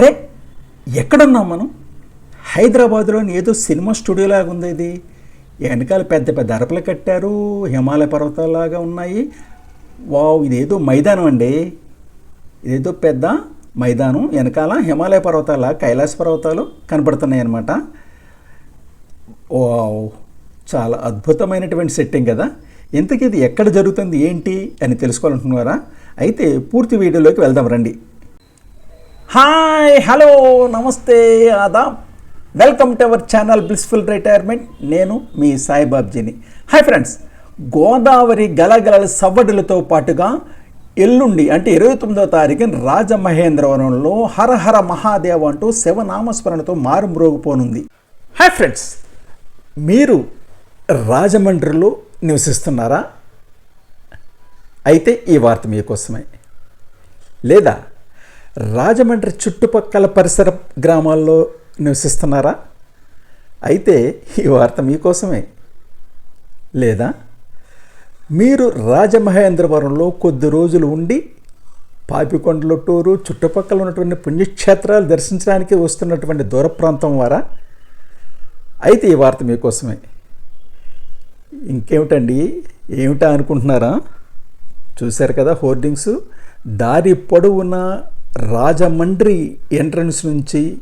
అరే ఎక్కడున్నాం మనం? హైదరాబాద్లోని ఏదో సినిమా స్టూడియో లాగా ఉంది ఇది. వెనకాల పెద్ద పెద్ద అరపలు కట్టారు హిమాలయ పర్వతాలాగా ఉన్నాయి. వావ్ ఇదేదో మైదానం అండి. ఇదేదో పెద్ద మైదానం. వెనకాల హిమాలయ పర్వతాల కైలాస పర్వతాలు కనపడుతున్నాయి అన్నమాట. వావ్ చాలా అద్భుతమైనటువంటి సెట్టింగ్ కదా. ఇంతకీ ఇది ఎక్కడ జరుగుతుంది ఏంటి అని తెలుసుకోవాలనుకున్నారా? అయితే పూర్తి వీడియోలోకి వెళ్దాం రండి. హాయ్ హలో నమస్తే ఆదా welcome to our channel blissful retirement. నేను మీ సాయిబాబ్జీని. హాయ్ ఫ్రెండ్స్ గోదావరి గలగల సవ్వడులతో పాటుగా ఎల్లుండి అంటే ఇరవై తొమ్మిదవ తారీఖున రాజమహేంద్రవరంలో హరహర మహాదేవ్ అంటూ శివనామస్మరణతో మారుమ్రోగిపోనుంది. హాయ్ ఫ్రెండ్స్ మీరు రాజమండ్రిలో నివసిస్తున్నారా? అయితే ఈ వార్త మీకోసమే. లేదా రాజమండ్రి చుట్టుపక్కల పరిసర గ్రామాల్లో నివసిస్తున్నారా? అయితే ఈ వార్త మీకోసమే. లేదా? మీరు రాజమహేంద్రవరంలో కొద్ది రోజులు ఉండి పాపికొండల టూరు చుట్టుపక్కల ఉన్నటువంటి పుణ్యక్షేత్రాలు దర్శించడానికి వస్తున్నటువంటి దూర ప్రాంతం వారా? అయితే ఈ వార్త మీకోసమే. ఇంకేమిటండి? ఏమిటా అనుకుంటున్నారా? చూశారు కదా హోర్డింగ్స్? దారి పొడవున రాజమండ్రి ఎంట్రన్స్ నుంచి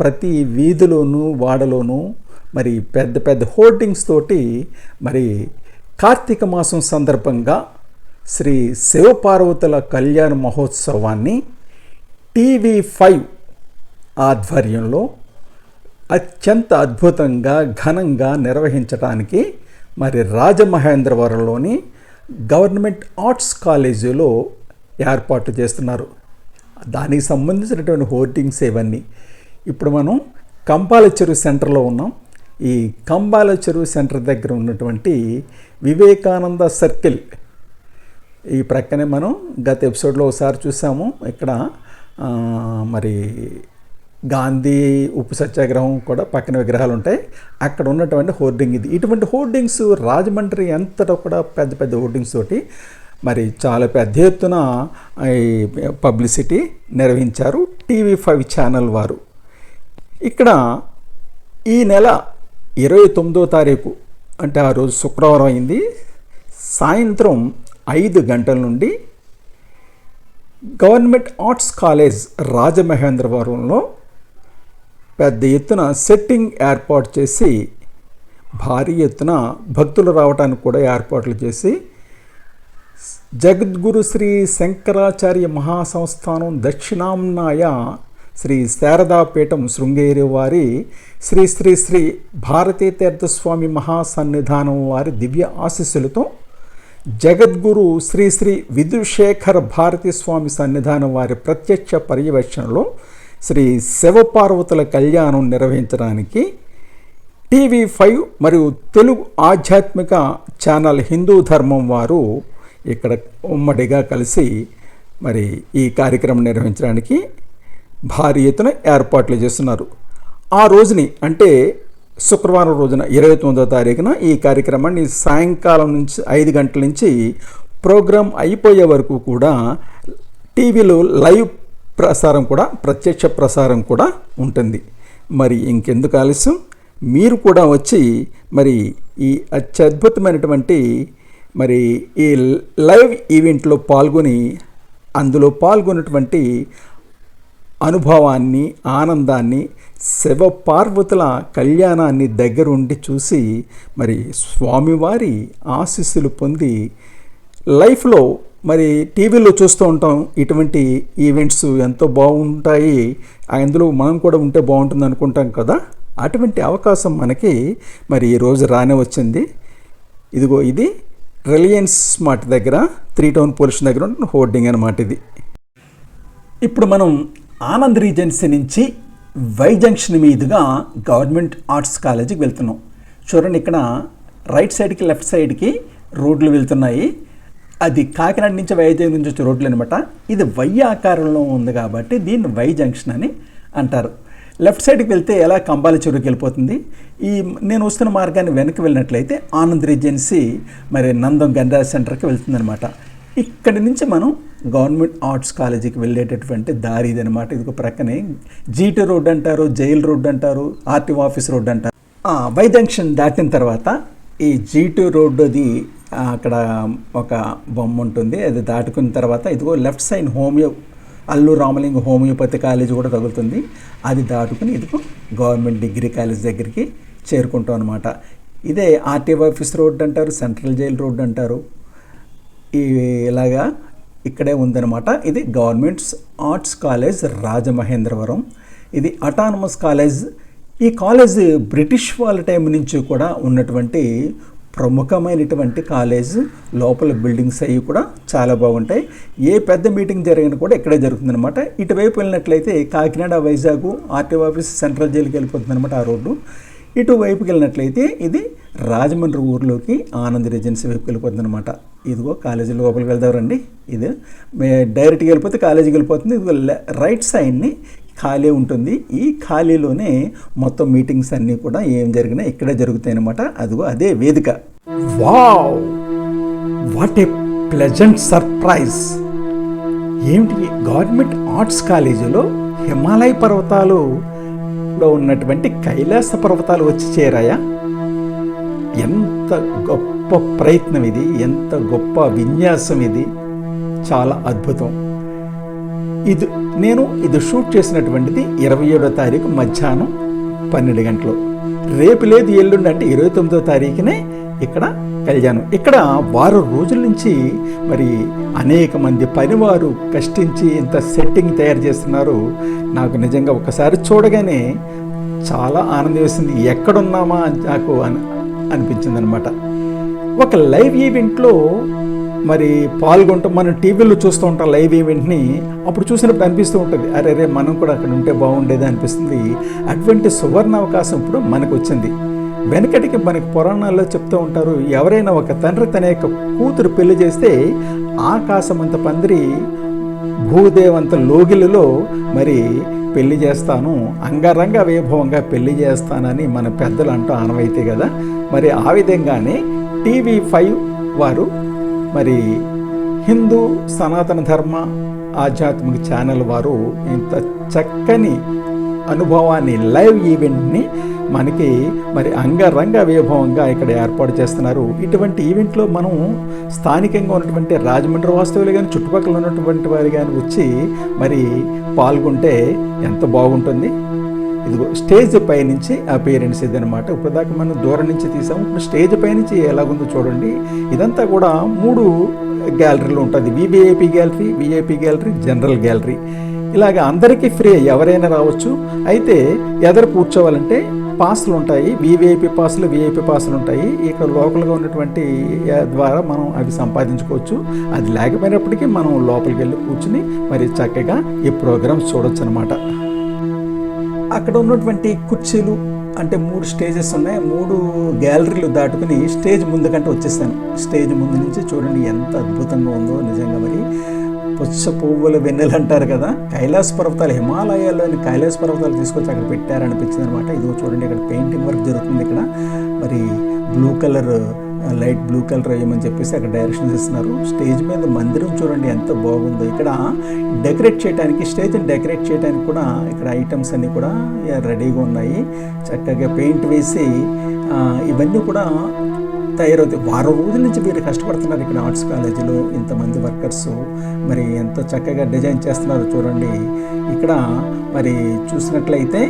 ప్రతి వీధిలోనూ వాడలోనూ మరి పెద్ద పెద్ద హోర్డింగ్స్ తోటి మరి కార్తీక మాసం సందర్భంగా శ్రీ శివపార్వతుల కళ్యాణ మహోత్సవాన్ని టీవీ ఫైవ్ ఆధ్వర్యంలో అత్యంత అద్భుతంగా ఘనంగా నిర్వహించడానికి మరి రాజమహేంద్రవరంలోని గవర్నమెంట్ ఆర్ట్స్ కాలేజీలో ఏర్పాటు చేస్తున్నారు. దానికి సంబంధించినటువంటి హోర్డింగ్స్ ఇవన్నీ. ఇప్పుడు మనం కంపాల చెరువు సెంటర్లో ఉన్నాం. ఈ కంబాల చెరువు సెంటర్ దగ్గర ఉన్నటువంటి వివేకానంద సర్కిల్. ఈ ప్రక్కనే మనం గత ఎపిసోడ్లో ఒకసారి చూసాము. ఇక్కడ మరి గాంధీ ఉప్పు సత్యాగ్రహం కూడా పక్కన విగ్రహాలు ఉంటాయి. అక్కడ ఉన్నటువంటి హోర్డింగ్ ఇది. ఇటువంటి హోర్డింగ్స్ రాజమండ్రి అంతటా కూడా పెద్ద పెద్ద హోర్డింగ్స్ తోటి మరి చాలా పెద్ద ఎత్తున పబ్లిసిటీ నిర్వహించారు టీవీ ఫైవ్ ఛానల్ వారు. ఇక్కడ ఈ నెల ఇరవై తొమ్మిదో తారీఖు అంటే ఆ రోజు శుక్రవారం అయింది సాయంత్రం ఐదు గంటల నుండి గవర్నమెంట్ ఆర్ట్స్ కాలేజ్ రాజమహేంద్రవరంలో పెద్ద ఎత్తున సెట్టింగ్ ఏర్పాటు చేసి భారీ ఎత్తున భక్తులు రావడానికి కూడా ఏర్పాట్లు చేసి జగద్గురు శ్రీ శంకరాచార్య మహాసంస్థానం దక్షిణాంనాయ శ్రీ శారదాపీఠం శృంగేరి వారి శ్రీ శ్రీ శ్రీ భారతీ తీర్థస్వామి మహాసన్నిధానం వారి దివ్య ఆశీస్సులతో జగద్గురు శ్రీ శ్రీ విధుశేఖర భారతీ స్వామి సన్నిధానం వారి ప్రత్యక్ష పర్యవేక్షణలో శ్రీ శివపార్వతుల కళ్యాణం నిర్వహించడానికి టీవీ ఫైవ్ మరియు తెలుగు ఆధ్యాత్మిక ఛానల్ హిందూ ధర్మం వారు ఇక్కడ ఉమ్మడిగా కలిసి మరి ఈ కార్యక్రమం నిర్వహించడానికి భారీ ఎత్తున ఏర్పాట్లు చేస్తున్నారు. ఆ రోజుని అంటే శుక్రవారం రోజున ఇరవై తొమ్మిదో తారీఖున ఈ కార్యక్రమాన్ని సాయంకాలం నుంచి ఐదు గంటల నుంచి ప్రోగ్రాం అయిపోయే వరకు కూడా టీవీలో లైవ్ ప్రసారం కూడా ప్రత్యక్ష ప్రసారం కూడా ఉంటుంది. మరి ఇంకెందుకు ఆలస్యం? మీరు కూడా వచ్చి మరి ఈ అత్యద్భుతమైనటువంటి మరి ఈ లైవ్ ఈవెంట్లో పాల్గొని అందులో పాల్గొన్నటువంటి అనుభవాన్ని ఆనందాన్ని శివ పార్వతుల కళ్యాణాన్ని దగ్గరుండి చూసి మరి స్వామివారి ఆశీస్సులు పొంది లైఫ్లో మరి టీవీలో చూస్తూ ఉంటాం. ఇటువంటి ఈవెంట్స్ ఎంతో బాగుంటాయి. అందులో మనం కూడా ఉంటే బాగుంటుంది అనుకుంటాం కదా. అటువంటి అవకాశం మనకి మరి ఈరోజు రానే వచ్చింది. ఇదిగో ఇది. రిలయన్స్ మార్ట్ దగ్గర త్రీ టౌన్ పోలీస్ దగ్గర ఉన్న హోర్డింగ్ అనమాట ఇది. ఇప్పుడు మనం ఆనంద్ రీజెన్సీ నుంచి వై జంక్షన్ మీదుగా గవర్నమెంట్ ఆర్ట్స్ కాలేజీకి వెళ్తున్నాం. చూడండి ఇక్కడ రైట్ సైడ్కి లెఫ్ట్ సైడ్కి రోడ్లు వెళ్తున్నాయి. అది కాకినాడ నుంచి వైజాగ్ నుంచి వచ్చే రోడ్లు అనమాట ఇది వై ఆకారంలో ఉంది కాబట్టి దీన్ని వై జంక్షన్ అని అంటారు. లెఫ్ట్ సైడ్కి వెళ్తే ఎలా కంబాల చెరువుకి వెళ్ళిపోతుంది? ఈ నేను వస్తున్న మార్గాన్ని వెనక్కి వెళ్ళినట్లయితే ఆనంద్ రీజెన్సీ మరి నందం గంధరాజ్ సెంటర్కి వెళ్తుందనమాట ఇక్కడి నుంచి మనం గవర్నమెంట్ ఆర్ట్స్ కాలేజీకి వెళ్ళేటటువంటి దారి ఇది అనమాట ఇది ఒక ప్రక్కనే జీటీ రోడ్ అంటారు జైల్ రోడ్ అంటారు ఆర్టీఓ ఆఫీస్ రోడ్ అంటారు. వై జంక్షన్ దాటిన తర్వాత ఈ జీటీ రోడ్డుది అది అక్కడ ఒక బొమ్మ ఉంటుంది. అది దాటుకున్న తర్వాత ఇదిగో left side homeo Allu Ramalinga homeopathy college కూడా తగులుతుంది. అది దాటుకుని ఇదిగో గవర్నమెంట్ డిగ్రీ కాలేజ్ దగ్గరికి చేరుకుంటాం అనమాట ఇదే ఆర్టీ ఆఫీస్ రోడ్ అంటారు సెంట్రల్ జైల్ రోడ్ అంటారు. ఈ ఇలాగా ఇక్కడే ఉందన్నమాట. ఇది గవర్నమెంట్స్ ఆర్ట్స్ కాలేజ్ రాజమహేంద్రవరం. ఇది అటానమస్ కాలేజ్. ఈ కాలేజ్ బ్రిటిష్ వాళ్ళ టైం నుంచి కూడా ఉన్నటువంటి ప్రముఖమైనటువంటి కాలేజ్ లోపల బిల్డింగ్స్ అవి కూడా చాలా బాగుంటాయి. ఏ పెద్ద మీటింగ్ జరిగినా కూడా ఇక్కడే జరుగుతుందన్నమాట. ఇటువైపు వెళ్ళినట్లయితే Kakinada Vizag RTO office central జైలుకి వెళ్ళిపోతుందనమాట ఆ రోడ్డు. ఇటువైపుకి వెళ్ళినట్లయితే ఇది రాజమండ్రి ఊర్లోకి ఆనంద్ రెజెన్సీ వైపుకి వెళ్ళిపోతుందనమాట ఇదిగో కాలేజీ లోపలికి వెళ్దామండి ఇది మే డైరెక్ట్గా వెళ్ళిపోతే కాలేజీకి వెళ్ళిపోతుంది. ఇదిగో రైట్ సైడ్ని ఖాళీ ఉంటుంది. ఈ ఖాళీలోనే మొత్తం మీటింగ్స్ అన్నీ కూడా ఏం జరిగినా ఇక్కడే జరుగుతాయి అనమాట అదిగో అదే వేదిక. Wow! What a pleasant surprise! ఏమిటి? గవర్నమెంట్ ఆర్ట్స్ కాలేజీలో హిమాలయ పర్వతాలులో ఉన్నటువంటి కైలాస పర్వతాలు వచ్చి చేరాయా? ఎంత గొప్ప ప్రయత్నం ఇది. ఎంత గొప్ప విన్యాసం ఇది. చాలా అద్భుతం. ఇది నేను ఇది షూట్ చేసినటువంటిది ఇరవై ఏడో తారీఖు మధ్యాహ్నం పన్నెండు గంటలు. రేపు లేదు ఎల్లుండి అంటే ఇరవై తొమ్మిదో తారీఖునే ఇక్కడ కళ్యాణం. ఇక్కడ వారం రోజుల నుంచి మరి అనేక మంది పనివారు కష్టించి ఇంత సెట్టింగ్ తయారు చేస్తున్నారు. నాకు నిజంగా ఒకసారి చూడగానే చాలా ఆనందం వేసింది ఎక్కడున్నామా అని నాకు అని అనిపించింది అనమాట ఒక లైవ్ ఈవెంట్లో మరి పాల్గొంటాం మనం టీవీలో చూస్తూ ఉంటాం లైవ్ ఈవెంట్ని అప్పుడు చూసినప్పుడు అనిపిస్తూ ఉంటుంది అరే రే మనం కూడా అక్కడ ఉంటే బాగుండేది అనిపిస్తుంది. అటువంటి సువర్ణ అవకాశం ఇప్పుడు మనకు వచ్చింది. వెనకటికి మనకి పురాణాల్లో చెప్తూ ఉంటారు ఎవరైనా ఒక తండ్రి తన యొక్క కూతురు పెళ్ళి చేస్తే ఆకాశమంత పందిరి భూదేవంత లోగిలలో మరి పెళ్ళి చేస్తాను అంగరంగ వైభవంగా పెళ్ళి చేస్తానని మన పెద్దలు అంటూ ఆనవైతే కదా. మరి ఆ విధంగానే టీవీ ఫైవ్ వారు మరి హిందూ సనాతన ధర్మ ఆధ్యాత్మిక ఛానల్ వారు ఇంత చక్కని అనుభవాన్ని లైవ్ ఈవెంట్ని మనకి మరి అంగరంగ వైభవంగా ఇక్కడ ఏర్పాటు చేస్తున్నారు. ఇటువంటి ఈవెంట్లో మనం స్థానికంగా ఉన్నటువంటి రాజమండ్రి వాస్తవులు కానీ చుట్టుపక్కల ఉన్నటువంటి వారు కానీ వచ్చి మరి పాల్గొంటే ఎంత బాగుంటుంది? ఇదిగో స్టేజ్ పై నుంచి పేరెంట్స్ ఇది అనమాట ఇప్పటిదాకా మనం దూరం నుంచి తీసాము. ఇప్పుడు స్టేజ్ పై నుంచి ఎలాగుందో చూడండి. ఇదంతా కూడా మూడు గ్యాలరీలు ఉంటుంది. VVIP gallery VIP gallery general gallery. ఇలాగ అందరికీ ఫ్రీ ఎవరైనా రావచ్చు. అయితే ఎదరు కూర్చోవాలంటే పాస్లు ఉంటాయి. వివిఐపి పాస్లు విఐపి పాస్లు ఉంటాయి. ఇక్కడ లోకల్గా ఉన్నటువంటి ద్వారా మనం అవి సంపాదించుకోవచ్చు. అది లేకపోయినప్పటికీ మనం లోపలికి వెళ్ళి కూర్చుని మరి చక్కగా ఈ ప్రోగ్రామ్స్ చూడొచ్చు అనమాట అక్కడ ఉన్నటువంటి కుర్చీలు అంటే మూడు స్టేజెస్ ఉన్నాయి. మూడు గ్యాలరీలు దాటుకుని స్టేజ్ ముందుకంటే వచ్చేసాను. స్టేజ్ ముందు నుంచి చూడండి ఎంత అద్భుతంగా ఉందో నిజంగా మరి. పుచ్చ పువ్వుల వెన్నెలు అంటారు కదా. కైలాస పర్వతాలు హిమాలయాల్లోని కైలాస పర్వతాలు తీసుకొచ్చి అక్కడ పెట్టారనిపించింది అనమాట ఇదిగో చూడండి ఇక్కడ పెయింటింగ్ వర్క్ జరుగుతుంది ఇక్కడ. మరి blue colour light blue colour వేయమని చెప్పేసి అక్కడ డైరెక్షన్స్ ఇస్తున్నారు స్టేజ్ మీద మందిరం చూడండి ఎంత బాగుందో. ఇక్కడ డెకరేట్ చేయడానికి స్టేజ్ని డెకరేట్ చేయడానికి కూడా ఇక్కడ ఐటమ్స్ అన్నీ కూడా రెడీగా ఉన్నాయి. చక్కగా పెయింట్ వేసి ఇవన్నీ కూడా తయారవుతాయి. వారం రోజుల నుంచి వీరు కష్టపడుతున్నారు ఇక్కడ ఆర్ట్స్ కాలేజీలో ఇంతమంది వర్కర్స్. మరి ఎంత చక్కగా డిజైన్ చేస్తున్నారు చూడండి. ఇక్కడ మరి చూసినట్లయితే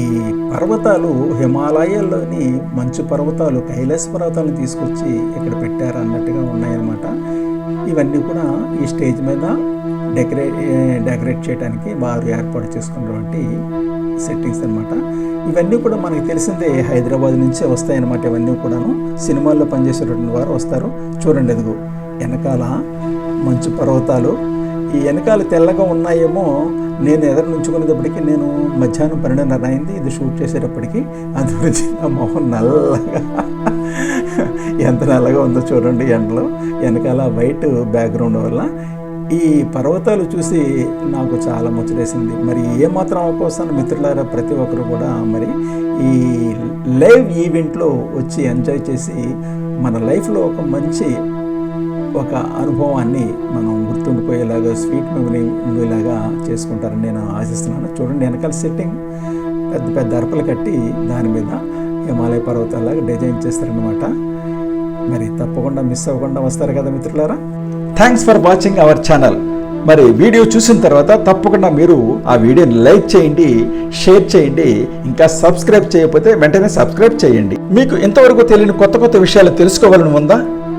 ఈ పర్వతాలు హిమాలయాల్లోని మంచు పర్వతాలు కైలాస పర్వతాలను తీసుకొచ్చి ఇక్కడ పెట్టారు అన్నట్టుగా ఉన్నాయన్నమాట. ఇవన్నీ కూడా ఈ స్టేజ్ మీద డెకరే డెకరేట్ చేయడానికి వారు ఏర్పాటు చేసుకున్నటువంటి సెట్టింగ్స్ అనమాట ఇవన్నీ కూడా మనకి తెలిసిందే హైదరాబాద్ నుంచే వస్తాయన్నమాట ఇవన్నీ కూడాను. సినిమాల్లో పనిచేసేటువంటి వారు వస్తారు. చూడండి ఎదుగు వెనకాల మంచు పర్వతాలు. ఈ వెనకాల తెల్లగా ఉన్నాయేమో నేను ఎదురు నుంచుకునేటప్పటికి నేను మధ్యాహ్నం పన్నెండున్నర అయింది ఇది షూట్ చేసేటప్పటికి అది గురించి నా మొహం నల్లగా ఎంత నల్లగా ఉందో చూడండి ఎండలో. వెనకాల వైట్ బ్యాక్గ్రౌండ్ వల్ల ఈ పర్వతాలు చూసి నాకు చాలా ముచ్చటేసింది. మరి ఏమాత్రం అవకాశం మిత్రులారా ప్రతి ఒక్కరు కూడా మరి ఈ లైవ్ ఈవెంట్లో వచ్చి ఎంజాయ్ చేసి మన లైఫ్లో ఒక మంచి ఒక అనుభవాన్ని మనం గుర్తుండిపోయేలాగా స్వీట్ మెమరీ ఉండేలాగా చేసుకుంటారని నేను ఆశిస్తున్నాను. చూడండి వెనకాల సెట్టింగ్ పెద్ద పెద్ద అరపలు కట్టి దాని మీద హిమాలయ పర్వతాలాగా డిజైన్ చేస్తారనమాట మరి తప్పకుండా మిస్ అవ్వకుండా వస్తారు కదా మిత్రులారా? Thanks for watching our channel మరి వీడియో చూసిన తర్వాత తప్పకుండా మీరు ఆ వీడియోని లైక్ చేయండి షేర్ చేయండి ఇంకా సబ్స్క్రైబ్ చేయకపోతే వెంటనే సబ్స్క్రైబ్ చేయండి. మీకు ఇంతవరకు తెలియని కొత్త కొత్త విషయాలు తెలుసుకోవాలని ఉందా?